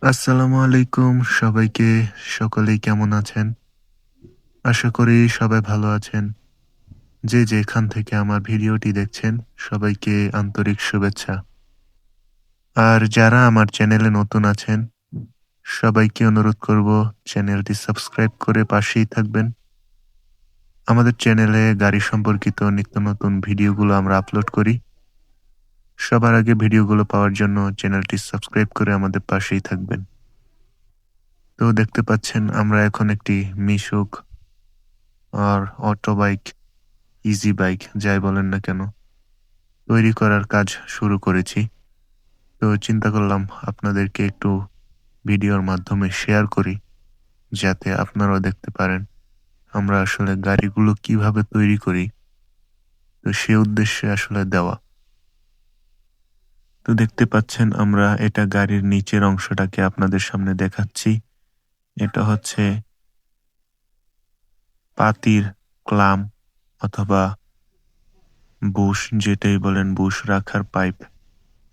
আসসালামু আলাইকুম সবাইকে, সকলেই কেমন আছেন? আশা করি সবাই ভালো আছেন। যে যেখান থেকে আমার ভিডিওটি দেখছেন, সবাইকে আন্তরিক শুভেচ্ছা। আর যারা আমার চ্যানেলে নতুন আছেন, সবাইকে অনুরোধ করব চ্যানেলটি সাবস্ক্রাইব করে পাশেই থাকবেন। আমাদের চ্যানেলে গাড়ি সম্পর্কিত নিত্য নতুন ভিডিওগুলো আমরা আপলোড করি। সবার আগে ভিডিওগুলো পাওয়ার জন্য চ্যানেলটি সাবস্ক্রাইব করে আমাদের পাশেই থাকবেন। তো দেখতে পাচ্ছেন, আমরা এখন একটি মিশুক আর অটো বাইক, ইজি বাইক, যাই বলেন না কেন, তৈরি করার কাজ শুরু করেছি। তো চিন্তা করলাম আপনাদেরকে একটু ভিডিওর মাধ্যমে শেয়ার করি, যাতে আপনারাও দেখতে পারেন আমরা আসলে গাড়িগুলো কীভাবে তৈরি করি। তো সে উদ্দেশ্যে আসলে দেওয়া। তো দেখতে পাচ্ছেন আমরা এটা গাড়ির নিচের অংশটাকে আপনাদের সামনে দেখাচ্ছি। এটা হচ্ছে পাতির ক্লাম অথবা বুশ, যেটাই বলেন বুশ, রাখার পাইপ।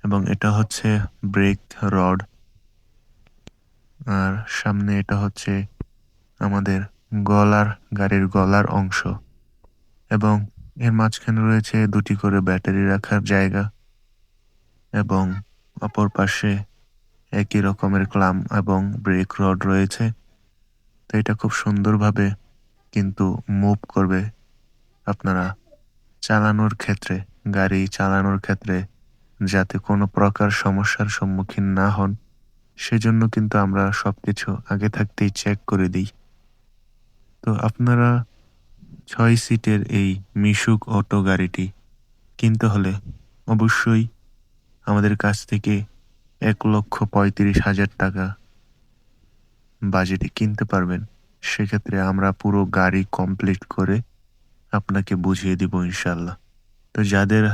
এবং এটা হচ্ছে ব্রেক রড। আর সামনে এটা হচ্ছে আমাদের গলার, গাড়ির গলার অংশ। এবং এর মাঝখানে রয়েছে দুটি করে ব্যাটারি রাখার জায়গা। এবং অপর পাশে একই রকমের ক্লাম এবং ব্রেক রড রয়েছে। তো এটা খুব সুন্দরভাবে কিন্তু মুভ করবে আপনারা চালানোর ক্ষেত্রে, গাড়ি চালানোর ক্ষেত্রে, যাতে কোনো প্রকার সমস্যার সম্মুখীন না হন। সেজন্য কিন্তু আমরা সব কিছু আগে থাকতেই চেক করে দিই। তো আপনারা ছয় সিটের এই মিশুক অটো গাড়িটি কিনতে হলে অবশ্যই আমাদের কাছ থেকে এক লক্ষ পঁয়ত্রিশ হাজার টাকা বাজেটে কিনতে পারবেন। সেক্ষেত্রে আমরা পুরো গাড়ি কমপ্লিট করে আপনাকে বুঝিয়ে দিব ইনশাল্লাহ তো যাদের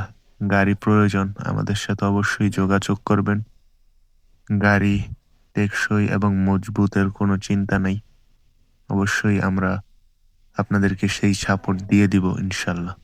গাড়ি প্রয়োজন আমাদের সাথে অবশ্যই যোগাযোগ করবেন। গাড়ি টেকসই এবং মজবুতের কোনো চিন্তা নেই। অবশ্যই আমরা আপনাদেরকে সেই সাপোর্ট দিয়ে দিব ইনশাল্লাহ